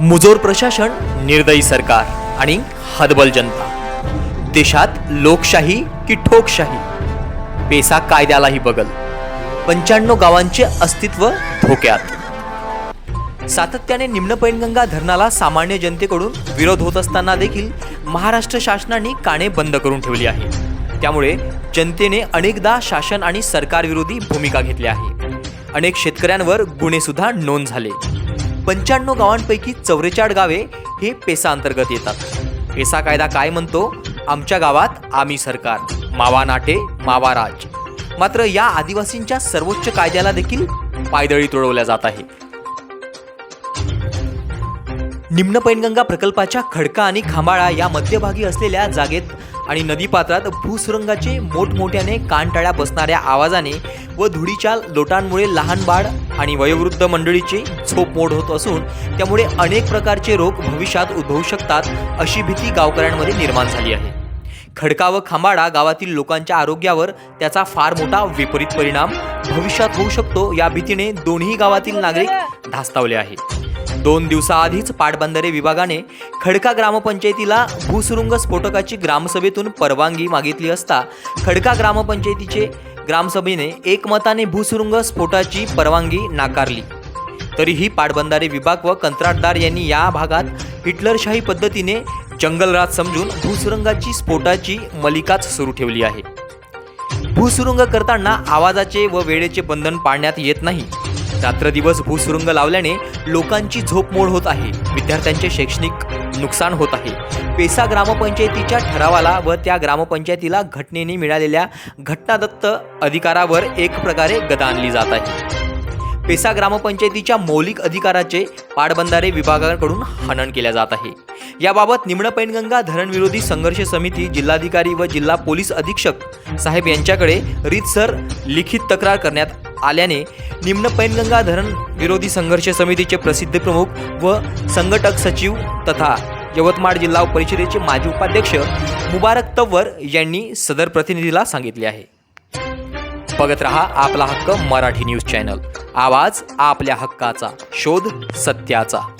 मुजोर प्रशासन निर्दयी सरकार आणि हदबल जनता. देशात लोकशाही की ठोकशाही? पेसा कायद्यालाही बगल. पंच्याण्णव गावांचे अस्तित्व धोक्यात. सातत्याने निम्न पैनगंगा धरणाला सामान्य जनतेकडून विरोध होत असताना देखील महाराष्ट्र शासनाने काने बंद करून ठेवली आहे. त्यामुळे जनतेने अनेकदा शासन आणि सरकारविरोधी भूमिका घेतली आहे. अनेक शेतकऱ्यांवर गुन्हेसुद्धा नोंद झाले. पंच्याण्णव गावांपैकी चौवेचाळीस गावे हे पेसा अंतर्गत येतात. पेसा कायदा काय म्हणतो? आमच्या गावात आम्ही सरकार मावा नाटे मावा राज. मात्र या आदिवासींच्या सर्वोच्च कायद्याला देखील पायदळी तुडवल्या जात आहे. निम्न पैनगंगा प्रकल्पाच्या खडका आणि खांबाळा या मध्यभागी असलेल्या जागेत आणि नदीपात्रात भूसुरुंगाचे मोठमोठ्याने कानटाळ्या बसणाऱ्या आवाजाने व धुळीच्या लोटांमुळे लहान बाळ आणि वयोवृद्ध मंडळीची झोप मोड होत असून त्यामुळे अनेक प्रकारचे रोग भविष्यात उद्भवू शकतात अशी भीती गावकऱ्यांमध्ये निर्माण झाली आहे. खडका व खांबाडा गावातील लोकांच्या आरोग्यावर त्याचा फार मोठा विपरीत परिणाम भविष्यात होऊ शकतो या भीतीने दोन्ही गावातील नागरिक धास्तावले आहेत. दोन दिवसाआधीच पाटबंधारे विभागाने खडका ग्रामपंचायतीला भूसुरुंग स्फोटकाची ग्रामसभेतून परवानगी मागितली असता खडका ग्रामपंचायतीचे ग्रामसभेने एकमताने भूसुरुंग स्फोटाची परवानगी नाकारली. तरीही पाटबंधारे विभाग व कंत्राटदार यांनी या भागात हिटलरशाही पद्धतीने जंगलराज समजून भूसुरुंगाची स्फोटाची मलिकाच सुरू ठेवली आहे. भूसुरुंग करताना आवाजाचे व वेळेचे बंधन पाळण्यात येत नाही. रात्रदिवस भूसुरुंग लावल्याने लोकांची झोप मोड होत आहे. विद्यार्थ्यांचे शैक्षणिक नुकसान होत आहे. पेसा ग्रामपंचायतीच्या ठरावाला व त्या ग्रामपंचायतीला घटनेने मिळालेल्या घटनादत्त अधिकारावर एक प्रकारे गदा आणली जात आहे. पेसा ग्रामपंचायतीच्या मौलिक अधिकाराचे पाटबंधारे विभागाकडून हनन केल्या जात आहे. याबाबत निम्न पैनगंगा धरणविरोधी संघर्ष समिती जिल्हाधिकारी व जिल्हा पोलीस अधीक्षक साहेब यांच्याकडे रीतसर लिखित तक्रार करण्यात आल्याने निम्न पैनगंगा धरण विरोधी संघर्ष समितीचे प्रसिद्ध प्रमुख व संघटक सचिव तथा यवतमाळ जिल्हा परिषदेचे माजी उपाध्यक्ष मुबारक तव्वर यांनी सदर प्रतिनिधीला सांगितले आहे. बघत रहा आपला हक्क मराठी न्यूज चॅनल. आवाज आपल्या हक्काचा शोध सत्याचा.